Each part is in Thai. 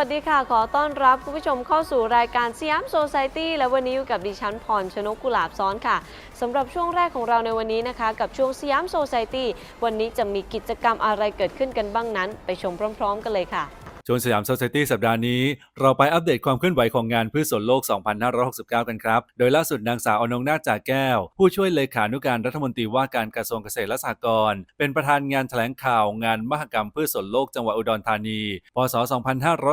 สวัสดีค่ะ ขอต้อนรับคุณผู้ชมเข้าสู่รายการสยามโซซ i ตี้และวันนี้อยู่กับดิฉันพรชนกกุหลาบซ้อนค่ะสำหรับช่วงแรกของเราในวันนี้นะคะ กับช่วงสยามโซซ i ตี้วันนี้จะมีกิจกรรมอะไรเกิดขึ้นกันบ้างนั้น ไปชมพร้อม ๆ กันเลยค่ะ ชวนสยามโซเซตี้สัปดาห์นี้ เราไปอัปเดตความเคลื่อนไหวของงานพืชสวนโลก 2569 กันครับ โดยล่าสุดนางสาวอนงนาจาแก้ว ผู้ช่วยเลขานุการรัฐมนตรีว่าการกระทรวงเกษตรและสหกรณ์เป็นประธานงานแถลงข่าวงานมหกรรมพืชสวนโลกจังหวัดอุดรธานี พศ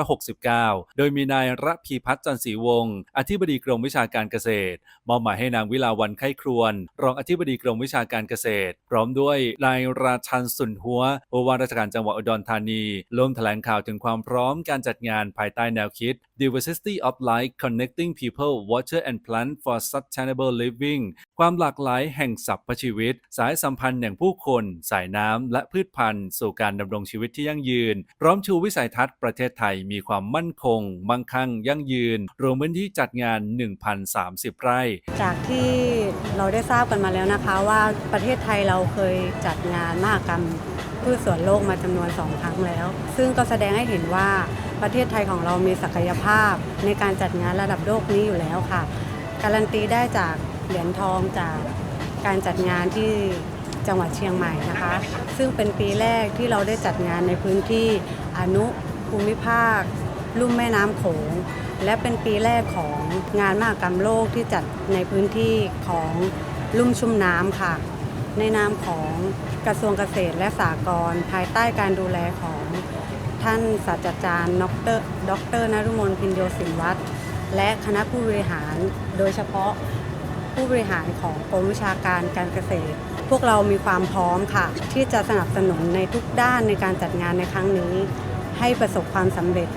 2569 โดยมีนายระพีพัฒน์จันทร์ศรีวงศ์อธิบดีกรมวิชาการเกษตร มอบหมายให้นางวิลาวันไข้ครวน รองอธิบดีกรมวิชาการเกษตร พร้อมด้วยนายราชันสุนหัวผู้ว่าราชการจังหวัดอุดรธานีร่วมแถลงข่าวถึงความพร้อมการจัดงานภายใต้แนวคิด Diversity of Life Connecting People Water and Plant for Sustainable Living ความหลากหลายแห่งสรรพชีวิต สายสัมพันธ์อย่งผู้คน สายน้ำและพืชพันธุ์ สู่การดำรงชีวิตที่ยั่งยืน พร้อมชูวิสัยทัศน์ประเทศไทยมีความมั่นคง มั่งคั่ง ยั่งยืน รวมพื้นที่จัดงาน 1,030 ไร่ จากที่เราได้ทราบกันมาแล้วนะคะว่าประเทศไทยเราเคยจัดงานมหกรรม พืชสวนโลกมาจำนวนสองครั้งแล้ว ซึ่งก็แสดงให้เห็นว่าประเทศไทยของเรามีศักยภาพในการจัดงานระดับโลกนี้อยู่แล้วค่ะ การันตีได้จากเหรียญทองจากการจัดงานที่จังหวัดเชียงใหม่นะคะ ซึ่งเป็นปีแรกที่เราได้จัดงานในพื้นที่อนุภูมิภาค ลุ่มแม่น้ำโขง และเป็นปีแรกของงานมหกรรมโลกที่จัดในพื้นที่ของลุ่มชุ่มน้ำค่ะ ในนามของ กระทรวงเกษตรและสหกรณ์ภายใต้การดูแลของท่านศาสตราจารย์ดรดรนรุมนพินโยสินวัตรและคณะผู้บริหารโดยเฉพาะผู้บริหารของกรมวิชาการการเกษตร พวกเรามีความพร้อมค่ะ ที่จะสนับสนุนในทุกด้านในการจัดงานในครั้งนี้ ให้ประสบความสำเร็จ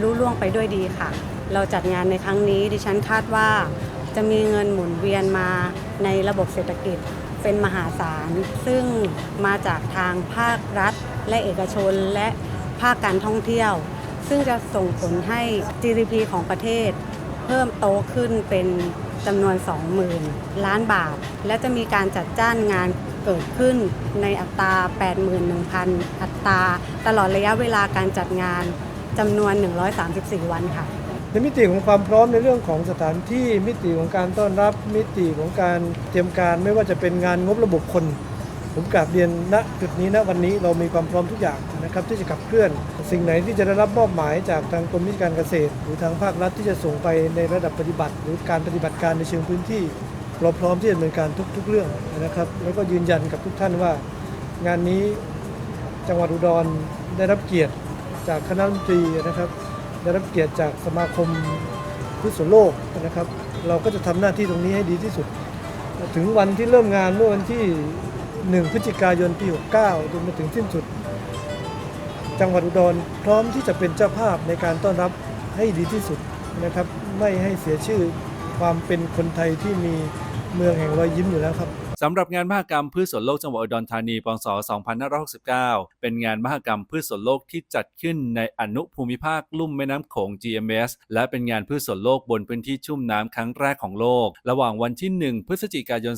รู้ล่วงไปด้วยดีค่ะ เราจัดงานในครั้งนี้ดิฉันคาดว่า จะมีเงินหมุนเวียนมาในระบบเศรษฐกิจ เป็นมหาศาล ซึ่งมาจากทางภาครัฐ และเอกชนและภาคการท่องเที่ยว ซึ่งจะส่งผลให้ GDP ของประเทศ เพิ่มโตขึ้นเป็นจำนวน 20,000 ล้านบาท และจะมีการจัดจ้างงานเกิดขึ้นในอัตรา 81,000 อัตรา ตลอดระยะเวลาการจัดงานจำนวน 134 วันค่ะ ในมิติของความพร้อมในเรื่องของสถานที่มิติของการต้อนรับมิติของการเตรียมการไม่ว่าจะเป็นงานงบระบบคน ผมกราบเรียนณจุดนี้ณวันนี้เรามีความพร้อมทุกอย่างนะครับที่จะขับเคลื่อน สิ่งไหนที่จะได้รับมอบหมายจากทางกรมวิชาการเกษตร หรือทางภาครัฐที่จะส่งไปในระดับปฏิบัติ หรือการปฏิบัติการในเชิงพื้นที่เราพร้อมที่จะดำเนินการทุก ๆ เรื่องนะครับ แล้วก็ยืนยันกับทุกท่านว่า งานนี้จังหวัดอุดรได้รับเกียรติจากคณะรัฐมนตรีนะครับ ได้รับเกียรติจากสมาคมพืชสวนโลกนะครับ เราก็จะทำหน้าที่ตรงนี้ให้ดีที่สุด ถึงวันที่เริ่มงานเมื่อวันที่ 1 พฤศจิกายนปี 69จนมาถึงสิ้นสุด จังหวัดอุดรพร้อมที่จะเป็นเจ้าภาพในการต้อนรับให้ดีที่สุดนะครับ ไม่ให้เสียชื่อความเป็นคนไทยที่มีเมืองแห่งรอยยิ้มอยู่แล้วครับ สำหรับงานมหกรรมพืชสวนโลกจังหวัดอุดรธานีปศ2569 เป็นงานมหกรรมพืชสวนโลกที่จัดขึ้นในอนุภูมิภาคลุ่มแม่น้ำโขง GMS และเป็นงานพืชสวนโลกบนพื้นที่ชุ่มน้ำครั้งแรกของโลก ระหว่างวันที่ 1 พฤศจิกายน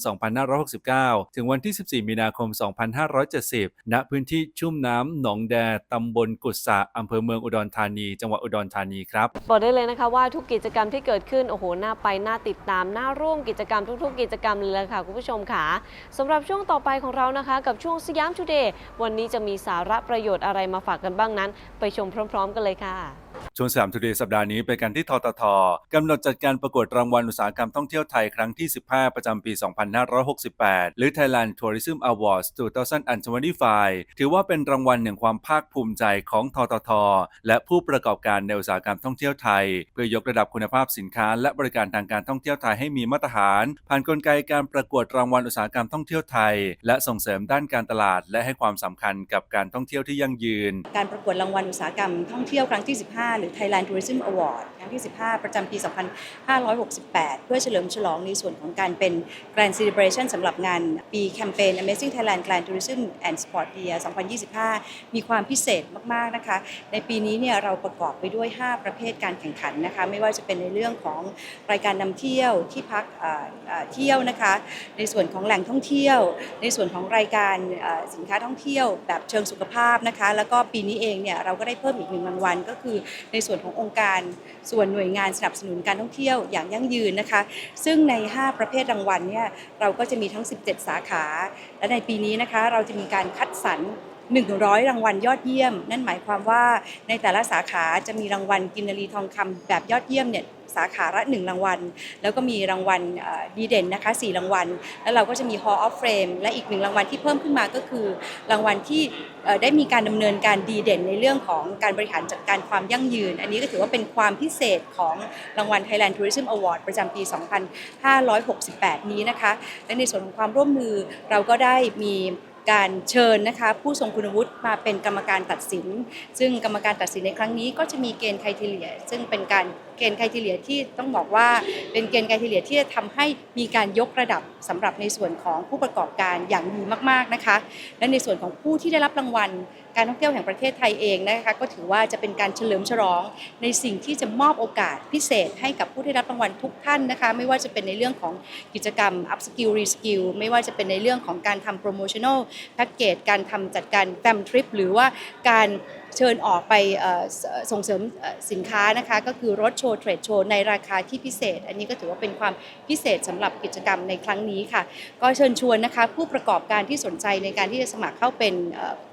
2569 ถึงวันที่ 14 มีนาคม 2570 ณ พื้นที่ชุ่มน้ำหนองแดตำบลกุศะอำเภอเมืองอุดรธานี จังหวัดอุดรธานีครับบอกได้เลยนะคะว่าทุกกิจกรรมที่เกิดขึ้นโอ้โหน่าไปน่าติดตามน่าร่วมกิจกรรมทุก ๆ กิจกรรมเลยละค่ะคุณผู้ชมค่ะสำหรับช่วงต่อไปของเรานะคะ กับช่วงสยามทูเดย์วันนี้จะมีสาระประโยชน์อะไรมาฝากกันบ้างนั้น ไปชมพร้อม ๆ กันเลยค่ะ ช่วงสามทูเดย์สัปดาห์นี้เป็นการที่ทททกำหนดจัดการประกวดรางวัลอุตสาหกรรมท่องเที่ยวไทยครั้งที่ 15 ประจำปี 2568 หรือ Thailand Tourism Awards 2025 ถือว่าเป็นรางวัลแห่งความภาคภูมิใจของททท และผู้ประกอบการในอุตสาหกรรมท่องเที่ยวไทย เพื่อยกระดับคุณภาพสินค้า และบริการทางการท่องเที่ยวไทยให้มีมาตรฐาน ผ่านกลไกการประกวดรางวัลอุตสาหกรรมท่องเที่ยวไทย และส่งเสริมด้านการตลาด และให้ความสำคัญกับการท่องเที่ยวที่ยั่งยืน การประกวดรางวัลอุตสาหกรรมท่องเที่ยวครั้งที่ 15หรือ Thailand Tourism Award ครั้งที่ 15 ประจำปี 2568 เพื่อเฉลิมฉลองในส่วนของการเป็น Grand Celebration สำหรับงานปีแคมเปญ Amazing Thailand Grand Tourism and Sport Year 2025 มีความพิเศษมาก ๆ นะคะ ในปีนี้เนี่ยเราประกอบไปด้วย 5 ประเภทการแข่งขันนะคะ ไม่ว่าจะเป็นในเรื่องของรายการนำเที่ยวที่พักเที่ยวนะคะ ในส่วนของแหล่งท่องเที่ยว ในส่วนของรายการสินค้าท่องเที่ยวแบบเชิงสุขภาพนะคะ แล้วก็ปีนี้เองเนี่ยเราก็ได้เพิ่มอีกหนึ่งรางวัลก็คือในส่วนขององค์การ ส่วนหน่วยงานสนับสนุนการท่องเที่ยวอย่างยั่งยืนนะคะ ซึ่งใน 5 ประเภทรางวัลเนี่ยเราก็จะมีทั้ง 17 สาขา และในปีนี้นะคะเราจะมีการคัดสรร 100 รางวัลยอดเยี่ยม นั่นหมายความว่าในแต่ละสาขาจะมีรางวัลกินนรีทองคำแบบยอดเยี่ยมเนี่ยสาขาละ1รางวัล แล้วก็มีรางวัลดีเด่นนะคะ4รางวัล แล้วเราก็จะมี Hall of Fame และอีกหนึ่งรางวัลที่เพิ่มขึ้นมาก็คือ รางวัลที่ได้มีการดำเนินการดีเด่นในเรื่องของการบริหารจัดการความยั่งยืน อันนี้ก็ถือว่าเป็นความพิเศษของรางวัล Thailand Tourism Award ประจำปี 2568 นี้นะคะ และในส่วนของความร่วมมือเราก็ได้มี การเชิญนะคะผู้ทรงคุณวุฒิมาเป็นกรรมการตัดสิน ซึ่งกรรมการตัดสินในครั้งนี้ก็จะมีเกณฑ์ไครทีเลีย ซึ่งเป็นการ เกณฑ์ไครทีเลียที่ต้องบอกว่าเป็นเกณฑ์ไครทีเลียที่จะทำให้มีการยกระดับสำหรับในส่วนของผู้ประกอบการอย่างดีมากๆนะคะ และในส่วนของผู้ที่ได้รับรางวัล การท่องเที่ยวแห่งประเทศไทยเองนะคะก็ถือว่าจะเป็นการเฉลิมฉลอง ในสิ่งที่จะมอบโอกาสพิเศษให้กับผู้ได้รับรางวัลทุกท่านนะคะ ไม่ว่าจะเป็นในเรื่องของกิจกรรม up skill re skill ไม่ว่าจะเป็นในเรื่องของการทำ promotional package การทำจัดการ fam trip หรือว่าการ เชิญออกไปส่งเสริมสินค้านะคะก็คือรถโชว์เทรดโชว์ในราคาที่พิเศษ อันนี้ก็ถือว่าเป็นความพิเศษสำหรับกิจกรรมในครั้งนี้ค่ะ ก็เชิญชวนนะคะผู้ประกอบการที่สนใจในการที่จะสมัครเข้าเป็น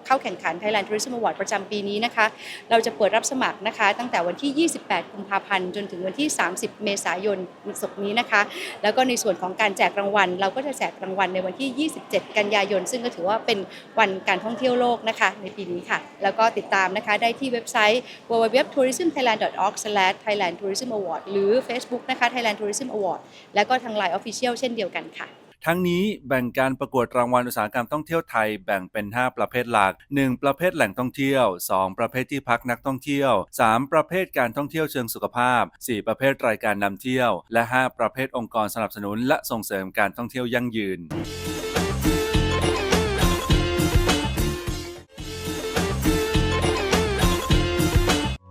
เข้าแข่งขัน Thailand Tourism Award ประจำปีนี้นะคะ เราจะเปิดรับสมัครนะคะ ตั้งแต่วันที่ 28 กุมภาพันธ์ จนถึงวันที่ 30 เมษายนศกนี้นะคะ แล้วก็ในส่วนของการแจกรางวัล เราก็จะแจกรางวัลในวันที่ 27 กันยายน ซึ่งก็ถือว่าเป็นวันการท่องเที่ยวโลกนะคะ ในปีนี้ค่ะ แล้วก็ติดตามนะคะได้ที่เว็บไซต์ www.tourismthailand.org/thailandtourismaward หรือ Facebook นะคะ Thailand Tourism Award แล้วก็ทาง Line Official เช่นเดียวกันค่ะ ทั้งนี้แบ่งการประกวดรางวัลอุตสาหกรรมท่องเที่ยวไทยแบ่งเป็น 5 ประเภทหลัก 1. ประเภทแหล่งท่องเที่ยว 2. ประเภทที่พักนักท่องเที่ยว 3. ประเภทการท่องเที่ยวเชิงสุขภาพ 4. ประเภทรายการนำเที่ยว และ 5 ประเภทองค์กรสนับสนุนและส่งเสริมการท่องเที่ยวยั่งยืน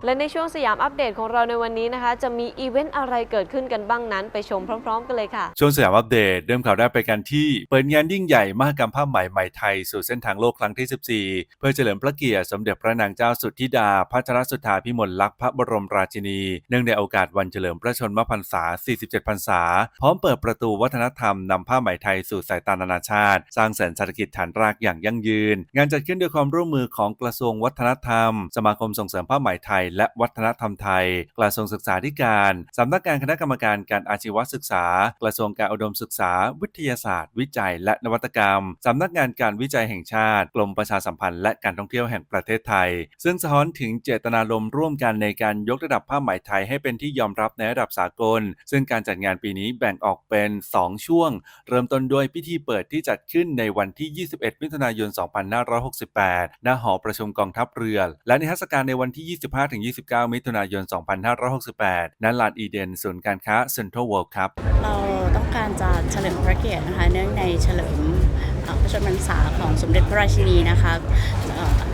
และในช่วงสยามอัปเดตของเราในวันนี้นะคะ จะมีอีเวนต์อะไรเกิดขึ้นกันบ้างนั้น ไปชมพร้อม ๆ กันเลยค่ะ ช่วงสยามอัปเดตเริ่มข่าวแรกไปกันที่ เปิดงานยิ่งใหญ่มหกรรมผ้าไหมไหมไทย สู่เส้นทางโลกครั้งที่ 14 เพื่อเฉลิมพระเกียรติสมเด็จพระนางเจ้าสุทธิดา พัชรสุธาพิมลลักษณ์พระบรมราชินี เนื่องในโอกาสวันเฉลิมพระชนมพรรษา 47 พรรษา พร้อมเปิดประตูวัฒนธรรมนำผ้าไหมไทยสู่สายตานานาชาติ สร้างเสริมเศรษฐกิจฐานรากอย่างยั่งยืน งานจัดขึ้นด้วยความร่วมมือของกระทรวงวัฒนธรรม สมาคมส่งเสริมผ้าไหมไทยและวัฒนธรรมไทย กระทรวงศึกษาธิการสำนักงานคณะกรรมการการอาชีวศึกษา กระทรวงการอุดมศึกษา วิทยาศาสตร์ วิจัย และนวัตกรรมสำนักงานการวิจัยแห่งชาติ กรมประชาสัมพันธ์และการท่องเที่ยวแห่งประเทศไทย ซึ่งสะท้อนถึงเจตนารมณ์ร่วมกันในการยกระดับผ้าไหมไทยให้เป็นที่ยอมรับในระดับสากล ซึ่งการจัดงานปีนี้แบ่งออกเป็น 2 ช่วง เริ่มต้นด้วยพิธีเปิดที่จัดขึ้นในวันที่ 21 มิถุนายน 2568 ณ หอประชุมกองทัพเรือ และนิทรรศการในวันที่25-29 มิถุนายน 2568 ณ ลานอีเดน ศูนย์การค้าเซ็นทรัลเวิลด์ครับ เราต้องการจะเฉลิมพระเกียรตินะคะ เนื่องในเฉลิมพระชนมพรรษาของสมเด็จพระราชินีนะคะ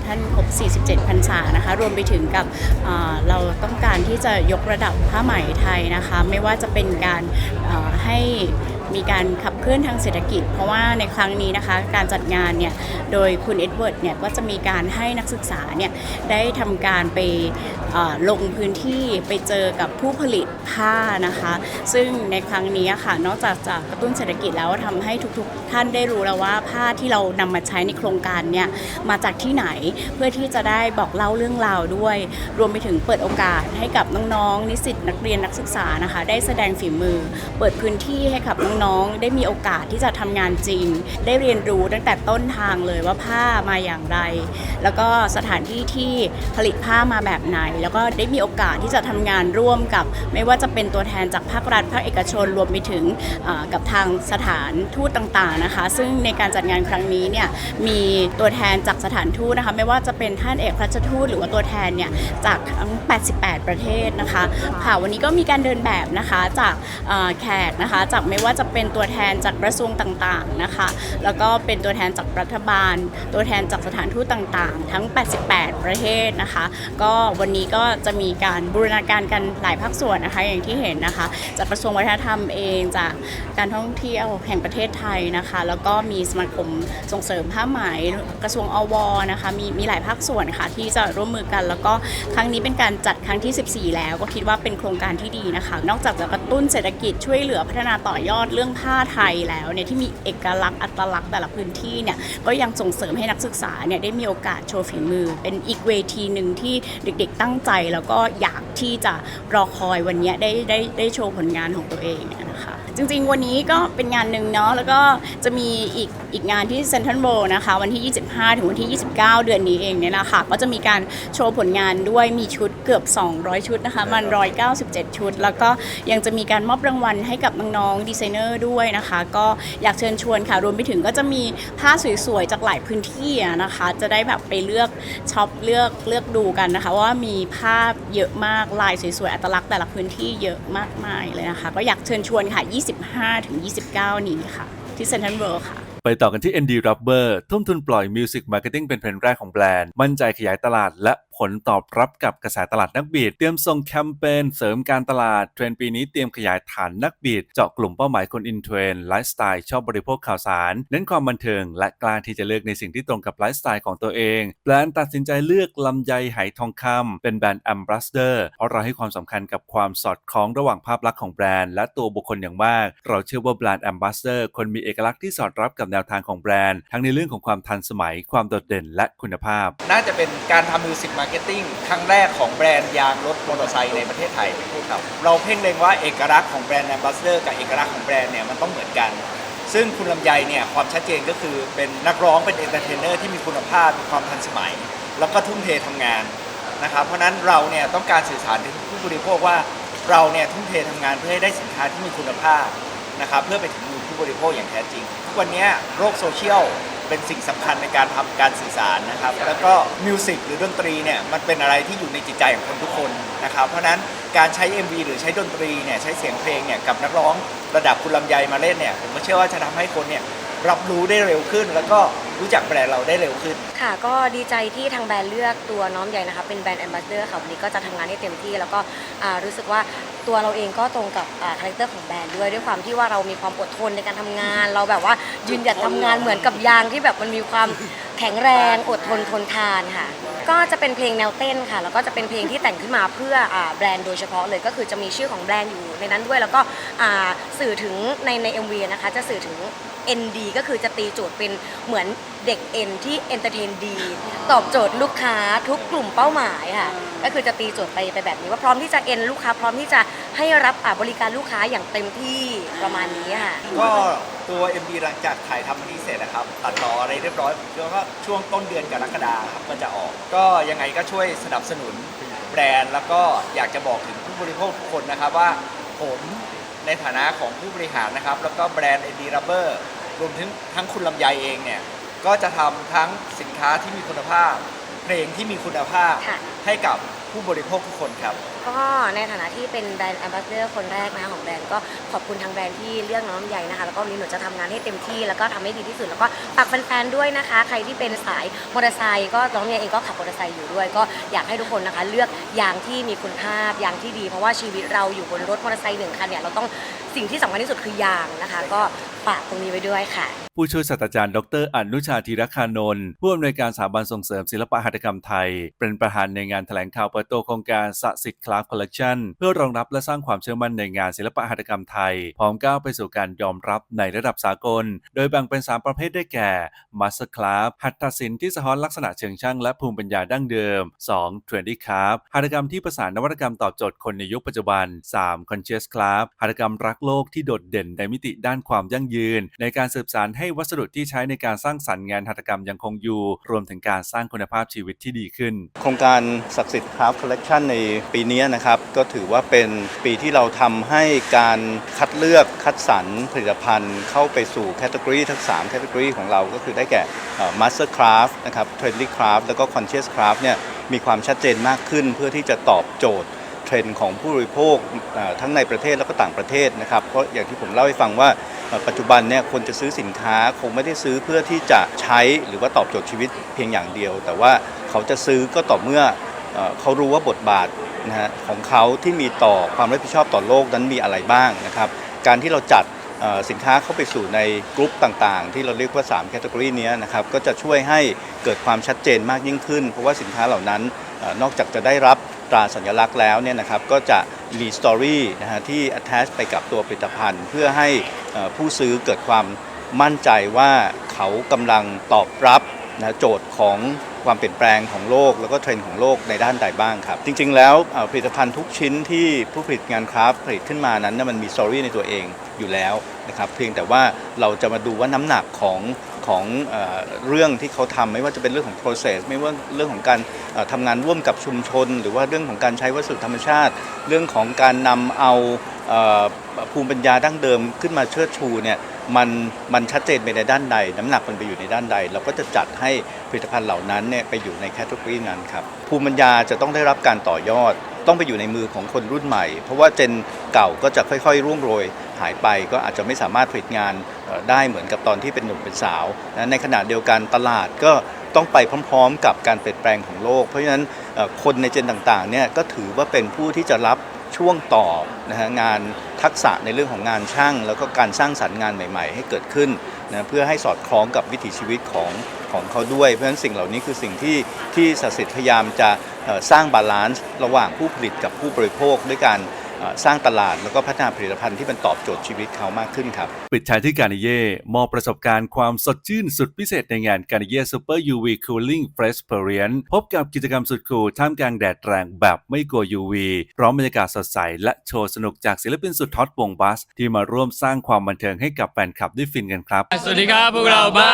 ท่านครบ 47 พรรษานะคะ รวมไปถึงกับเเราต้องการที่จะยกระดับผ้าไหมไทยนะคะ ไม่ว่าจะเป็นการให้ มีการขับเคลื่อนทางเศรษฐกิจ เพราะว่าในครั้งนี้นะคะการจัดงานเนี่ยโดยคุณเอ็ดเวิร์ดเนี่ยก็จะมีการให้นักศึกษาเนี่ยได้ทำการไปลงพื้นที่ไปเจอกับผู้ผลิตผ้านะคะ ซึ่งในครั้งนี้ค่ะนอกจากจะกระตุ้นเศรษฐกิจแล้วทำให้ทุกๆ ท่านได้รู้แล้วว่าผ้าที่เรานำมาใช้ในโครงการเนี่ยมาจากที่ไหนเพื่อที่จะได้บอกเล่าเรื่องราวด้วย รวมไปถึงเปิดโอกาสให้กับน้องๆนิสิตนักเรียนนักศึกษานะคะ ได้แสดงฝีมือ เปิดพื้นที่ให้กับน้องๆได้มีโอกาสที่จะทำงานจริง ได้เรียนรู้ตั้งแต่ต้นทางเลยว่าผ้ามาอย่างไร แล้วก็สถานที่ที่ผลิตผ้ามาแบบไหน แล้วก็ได้มีโอกาสที่จะทำงานร่วมกับ ไม่ว่าจะเป็นตัวแทนจากภาครัฐภาคเอกชนรวมไปถึงกับทางสถานทูตต่างๆนะคะ ซึ่งในการจัดงานครั้งนี้เนี่ยมีตัวแทนจากสถานทูตนะคะ ไม่ว่าจะเป็นท่านเอกพราชทูตหรือว่าตัวแทนเนี่ยจากทั้ง 88 ประเทศนะคะค่ะวันนี้ก็มีการเดินแบบนะคะจากแขกนะคะจากไม่ว่าจะเป็นตัวแทนจากกระทรวงต่างๆนะคะ แล้วก็เป็นตัวแทนจากรัฐบาล ตัวแทนจากสถานทูตต่างๆ ทั้ง 88 ประเทศนะคะ ก็วันนี้ก็จะมีการบูรณาการกันหลายภาคส่วนนะคะอย่างที่เห็นนะคะ จากกระทรวงวัฒนธรรมเองจากการท่องเที่ยวแห่งประเทศไทยนะคะ แล้วก็มีสมาคมส่งเสริมผ้าไหมกระทรวงอวนะคะมีมีหลายภาคส่วนค่ะที่จะร่วมมือกัน แล้วก็ครั้งนี้เป็นการจัดครั้งที่ 14 แล้วก็คิดว่าเป็นโครงการที่ดีนะคะ นอกจากจะกระตุ้นเศรษฐกิจช่วยเหลือพัฒนาต่อยอดเรื่องผ้าไทยแล้วเนี่ยที่มีเอกลักษณ์อัตลักษณ์แต่ละพื้นที่เนี่ยก็ยังส่งเสริมให้นักศึกษาเนี่ยได้มีโอกาสโชว์ฝีมือ เป็นอีกเวทีหนึ่งที่เด็กๆตั้งใจแล้วก็อยากที่จะรอคอยวันนี้ได้ได้ได้โชว์ผลงานของตัวเองนะคะจริงๆวันนี้ก็เป็นงานหนึ่งเนาะแล้วก็จะมีอีกอีกงานที่เซนทรัลโบนะคะ วันที่ 25 ถึงวันที่ 29 เดือนนี้เองเนี่ยนะคะก็จะมีการโชว์ผลงานด้วยมีชุดเกือบ 200 ชุดนะคะ มัน 197 ชุด แล้วก็ยังจะมีการมอบรางวัลให้กับน้องๆดีไซเนอร์ด้วยนะคะ ก็อยากเชิญชวนค่ะ รวมไปถึงก็จะมีผ้าสวยๆ จากหลายพื้นที่นะคะ จะได้แบบไปเลือกช็อปเลือกเลือกดูกันนะคะ ว่ามีภาพเยอะมากลายสวยๆ อัตลักษณ์แต่ละพื้นที่เยอะมากมายเลยนะคะ ก็อยากเชิญชวนค่ะ 25ถึง29 นี้ค่ะ ที่เซ็นทรัลเวิลด์ค่ะ ไปต่อกันที่ ND Rubber ทุ่มทุนปล่อย Music Marketing เป็นเพลงแรกของแบรนด์ มั่นใจขยายตลาดและ ผลตอบรับกับกระแสตลาดนักบีดเตรียมส่งแคมเปญเสริมการตลาดเทรนปีนี้เตรียมขยายฐานนักบีดเจาะกลุ่มเป้าหมายคนอินเทรนไลฟ์สไตล์ชอบบริโภคข่าวสาร เน้นความบันเทิง และกล้าที่จะเลือกในสิ่งที่ตรงกับไลฟ์สไตล์ของตัวเองแบรนด์ตัดสินใจเลือกลำไยไหทองคำเป็นแบรนด์ Ambassador เพราะเราให้ความสำคัญกับความสอดคล้องระหว่างภาพลักษณ์ของแบรนด์และตัวบุคคลอย่างมาก เราเชื่อว่าแบรนด์ Ambassador คนมีเอกลักษณ์ที่สอดรับกับแนวทางของแบรนด์ ทั้งในเรื่องของความทันสมัย ความโดดเด่นและคุณภาพ น่าจะเป็นการทำมิวสิกมาร์เก็ตติ้งครั้งแรกของแบรนด์ยางรถมอเตอร์ไซค์ในประเทศไทยครับเราเพ่งเล็งว่าเอกลักษณ์ของแบรนด์แอมบาสเดอร์กับเอกลักษณ์ของแบรนด์เนี่ยมันต้องเหมือนกัน ซึ่งคุณลำไยเนี่ยความชัดเจนก็คือเป็นนักร้องเป็นเอนเตอร์เทนเนอร์ที่มีคุณภาพมีความทันสมัย แล้วก็ทุ่มเททำงานนะครับเพราะฉะนั้นเราเนี่ยต้องการสื่อสารถึงผู้บริโภคว่าเราเนี่ยทุ่มเททำงานเพื่อให้ได้สินค้าที่มีคุณภาพนะครับเพื่อไปถึงมือผู้บริโภคอย่างแท้จริงทุกวันเนี้ยโลกโซเชียล เป็นสิ่งสำคัญในการทำการสื่อสารนะครับ แล้วก็มิวสิกหรือดนตรีเนี่ยมันเป็นอะไรที่อยู่ในจิตใจของคนทุกคนนะครับ เพราะฉะนั้นการใช้ MV หรือใช้ดนตรีเนี่ยใช้เสียงเพลงเนี่ยกับนักร้องระดับคุณลำไยมาเล่นเนี่ยผมก็เชื่อว่าจะทำให้คนเนี่ยรับรู้ได้เร็วขึ้น แล้วก็ รู้จักแบรนด์เราได้เร็วขึ้น ค่ะ ก็ดีใจที่ทางแบรนด์เลือกตัวน้อมใหญ่นะคะ เป็นแบรนด์แอมบาสเดอร์ค่ะ วันนี้ก็จะทำงานให้เต็มที่ แล้วก็รู้สึกว่าตัวเราเองก็ตรงกับคาแรคเตอร์ของแบรนด์ด้วยด้วยความที่ว่าเรามีความอดทนในการทำงาน เราแบบว่ายืนหยัดทำงานเหมือนกับยางที่แบบมันมีความแข็งแรงอดทนทนทานค่ะ ก็จะเป็นเพลงแนวเต้นค่ะ แล้วก็จะเป็นเพลงที่แต่งขึ้นมาเพื่ออแบรนด์โดยเฉพาะเลยก็คือจะมีชื่อของแบรนด์อยู่ในนั้นด้วยแล้วก็สื่อถึงในใน MV นะคะจะสื่อถึง ND ก็คือจะตีโจทย์เป็นเหมือนเด็กเอ็นที่เอนเตอร์เทนดี ตอบโจทย์ลูกค้าทุกกลุ่มเป้าหมายค่ะก็คือจะตีโจทย์ไปไปแบบนี้ว่าพร้อมที่จะเอ็นลูกค้าพร้อมที่จะให้รับอ่าบริการลูกค้าอย่างเต็มที่ประมาณนี้ค่ะ ก็ตัว MV หลังจากถ่ายทำมันนี้เสร็จนะครับ ตัดต่ออะไรเรียบร้อยผมเชื่อว่าช่วงต้นเดือนกรกฎาคมครับก็จะออก ก็ยังไงก็ช่วยสนับสนุนแบรนด์ แล้วก็อยากจะบอกถึงผู้บริโภคทุกคนนะครับว่าผมในฐานะของผู้บริหารนะครับ แล้วก็แบรนด์ ND Rubber รวมถึงทั้งคุณลำไยเองเนี่ย ก็จะทำทั้งสินค้าที่มีคุณภาพ เพลงที่มีคุณภาพค่ะ ให้กับ ผู้บริโภคทุกคนครับ ก็ในฐานะที่เป็นแบรนด์แอมบาสเดอร์คนแรกนะของแบรนด์ก็ขอบคุณทางแบรนด์ที่เลือกน้องลำไยนะคะ แล้วก็วันนี้หนูจะทำงานให้เต็มที่แล้วก็ทำให้ดีที่สุด แล้วก็ฝากแฟนๆด้วยนะคะ ใครที่เป็นสายมอเตอร์ไซค์ก็น้องลำไยเองก็ขับมอเตอร์ไซค์อยู่ด้วย ก็อยากให้ทุกคนนะคะ เลือกยางที่มีคุณภาพยางที่ดี เพราะว่าชีวิตเราอยู่บนรถมอเตอร์ไซค์หนึ่งคันเนี่ยเราต้องสิ่งที่สำคัญที่สุดคือยางนะคะ ก็ฝากตรงนี้ไว้ด้วยค่ะ ผู้ช่วยศาสตราจารย์ ดรอนุชาธีรคานนท์ผู้อำนวยการสถาบันส่งเสริมศิลปหัตถกรรมไทย เป็นประธานในงานแถลงข่าวเปิดตัวโครงการสสิทธิ์คลาฟคอลเลกชันเพื่อรองรับและสร้างความเชื่อมั่นในงานศิลปหัตถกรรมไทย พร้อมก้าวไปสู่การยอมรับในระดับสากล โดยแบ่งเป็น 3 ประเภทได้แก่ Master Craft หัตถศิลป์ที่สะท้อนลักษณะเชิงช่างและภูมิปัญญาดั้งเดิม 2. Trendy Craft หัตถกรรมที่ประสานนวัตกรรมตอบโจทย์คนในยุคปัจจุบัน 3. Conscious Craft หัตถกรรมรักโลกที่โดดเด่นในมิติด้านความยั่งยืน ในการสืบสานให้วัสดุที่ใช้ในการสร้างสรรค์งานหัตถกรรมยังคงอยู่ รวมถึงการสร้างคุณภาพชีวิตที่ดีขึ้น โครงการศักดิ์สิทธิ์คราฟคอลเลกชันในปีนี้นะครับก็ถือว่าเป็นปีที่เราทำให้การคัดเลือกคัดสรรผลิตภัณฑ์ เข้าไปสู่แคตตากรีทั้ง3แคตตากรีของเราก็คือได้แก่มาสเตอร์คราฟนะครับเทรนดี้คราฟแล้วก็คอนเชียสคราฟเนี่ยมีความชัดเจนมากขึ้นเพื่อที่จะตอบโจทย์เทรนด์ของผู้บริโภคทั้งในประเทศแล้วก็ต่างประเทศนะครับเพราะอย่างที่ผมเล่าให้ฟังว่า ปัจจุบันเนี่ยคนจะซื้อสินค้าคงไม่ได้ซื้อเพื่อที่จะใช้หรือว่าตอบโจทย์ชีวิตเพียงอย่างเดียว แต่ว่าเขาจะซื้อก็ต่อเมื่อเขารู้ว่าบทบาทนะฮะของเขาที่มีต่อความรับผิดชอบต่อโลกนั้นมีอะไรบ้างนะครับการที่เราจัดสินค้าเข้าไปสู่ในกลุ่มต่างๆ ที่เราเรียกว่า3แคตตากรีนี้นะครับก็จะช่วยให้เกิดความชัดเจนมากยิ่งขึ้น เพราะว่าสินค้าเหล่านั้นนอกจากจะได้รับ ตราสัญลักษณ์แล้วเนี่ยนะครับก็จะมีสตอรี่นะฮะที่ attach ไปกับตัวผลิตภัณฑ์ เพื่อให้ผู้ซื้อเกิดความมั่นใจว่าเขากำลังตอบรับนะโจทย์ของความเปลี่ยนแปลงของโลก แล้วก็เทรนด์ของโลกในด้านใดบ้างครับ จริง ๆ แล้วผลิตภัณฑ์ทุกชิ้นที่ผู้ผลิตงานคราฟต์ผลิตขึ้นมานั้นมันมีสตอรี่ในตัวเองอยู่แล้วนะครับเพียงแต่ว่าเราจะมาดูว่าน้ำหนักของ ของเออเรื่องที่เขาทำไม่ว่าจะเป็นเรื่องของ process ไม่ว่าเรื่องของการเอ่อทำงานร่วมกับชุมชน หรือว่าเรื่องของการใช้วัสดุธรรมชาติ เรื่องของการนำเอาเอ่อภูมิปัญญาดั้งเดิมขึ้นมาเชิดชูเนี่ยมันมันชัดเจนไปในด้านใด น้ำหนักมันไปอยู่ในด้านใด เราก็จะจัดให้ผลิตภัณฑ์เหล่านั้นเนี่ยไปอยู่ในแคตตากรีนั้นครับภูมิปัญญาจะต้องได้รับการต่อยอด ต้องไปอยู่ในมือของคนรุ่นใหม่ เพราะว่าเจนเก่าก็จะค่อยๆร่วงโรย หายไปก็อาจจะไม่สามารถผลิตงานได้เหมือนกับตอนที่เป็นหนุ่มเป็นสาวในขณะเดียวกันตลาดก็ต้องไปพร้อมๆ กับการเปลี่ยนแปลงของโลก เพราะฉะนั้นคนในเจนต่างๆเนี่ยก็ถือว่าเป็นผู้ที่จะรับช่วงต่อนะฮะงานทักษะในเรื่องของงานช่าง แล้วก็การสร้างสรรค์งานใหม่ ๆ ให้เกิดขึ้นนะเพื่อให้สอดคล้องกับวิถีชีวิตของของเขาด้วย เพราะฉะนั้นสิ่งเหล่านี้คือสิ่งที่ที่ศัสิทธิ์พยายามจะสร้างบาลานซ์ระหว่างผู้ผลิตกับผู้บริโภคด้วยการ สร้างตลาดแล้วก็พัฒนาผลิตภัณฑ์ที่มันตอบโจทย์ชีวิตเขามากขึ้นครับปิดท้ายที่การนิเย่มอบประสบการณ์ความสดชื่นสุดพิเศษในงานการนิเย่ Super UV Cooling Fresh Experience พบกับกิจกรรมสุดคูลท่ามกลางแดดแรงแบบไม่กลัว UV พร้อมบรรยากาศสดใสและโชว์สนุกจากศิลปินสุดฮอตวงบัส ที่มาร่วมสร้างความบันเทิงให้กับแฟนคลับได้ฟินกันครับ สวัสดีครับพวกเราบั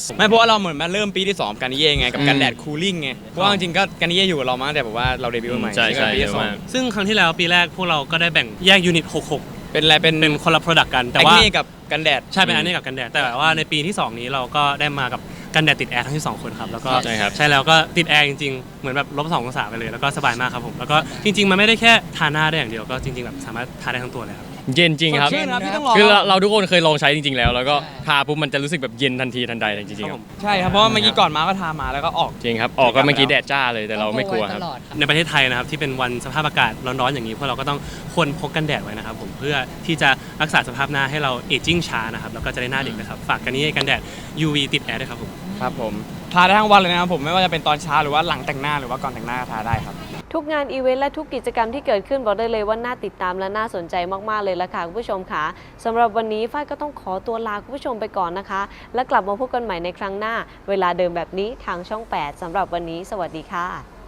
สไม่เพราะว่าเราเหมือนมาเริ่มปีที่ 2 กันนิเย่ไงกับกันแดดคูลิ่งไงเพราะว่าจริงๆก็กันนิเย่อยู่กับเรามาตั้งแต่แบบว่าเราเดบิวต์ใหม่ใช่ใช่ปีเยที่อะสองมากซึ่งครั้งที่แล้วปีแรกพวกเราก็ได้แบ่งแยกยูนิต 66 เป็นอะไรเป็นเป็นคนละ Product กัน แต่แอคว่าเน่กับกันแดด ใช่เป็นอันนี้กับกันแดดแต่ว่าในปีที่ 2 นี้เราก็ได้มากับกันแดดติดแอร์ทั้งที่2คนครับแล้วก็ใช่ครับใช่แล้วก็ติดแอร์จริงๆ เหมือนแบบลบสององศาไปเลยแล้วก็สบายมากครับผมแล้วก็จริง ๆ มันไม่ได้แค่ทาหน้าได้อย่างเดียวก็จริงๆแบบสามารถทาได้ทั้งตัวเลยครับ เย็นจริงครับ สดชื่นครับพี่ต้องลอง คือเราเราทุกคนเคยลองใช้จริง ๆ แล้ว แล้วก็ทาปุ๊บมันจะรู้สึกแบบเย็นทันทีทันใดเลยจริงๆครับใช่ครับเพราะว่าเมื่อกี้ก่อนมาก็ทามาแล้วก็ออก จริงครับออกก็เมื่อกี้แดดจ้าเลยแต่เราไม่กลัวครับในประเทศไทยนะครับที่เป็นวันสภาพอากาศร้อนๆอย่างนี้พวกเราก็ต้องควรพกกันแดดไว้นะครับผมเพื่อที่จะรักษาสภาพหน้าให้เราเอจิ้งช้านะครับแล้วก็จะได้หน้าเด็กนะครับฝากกันนี้กันแดด UV ติดแอร์ด้วยครับผม ครับผม ทาได้ทั้งวันเลยนะครับผมไม่ว่าจะเป็นตอนเช้าหรือว่าหลังแต่งหน้าหรือว่าก่อนแต่งหน้าก็ทาได้ครับ ทุกงานอีเวนต์และทุกกิจกรรมที่เกิดขึ้นบอกได้เลยว่าน่าติดตามและน่าสนใจมากๆเลยละค่ะคุณผู้ชมค่ะสำหรับวันนี้ฝ้ายก็ต้องขอตัวลาคุณผู้ชมไปก่อนนะคะ และกลับมาพบกันใหม่ในครั้งหน้า เวลาเดิมแบบนี้ทางช่อง 8สำหรับวันนี้ สวัสดีค่ะ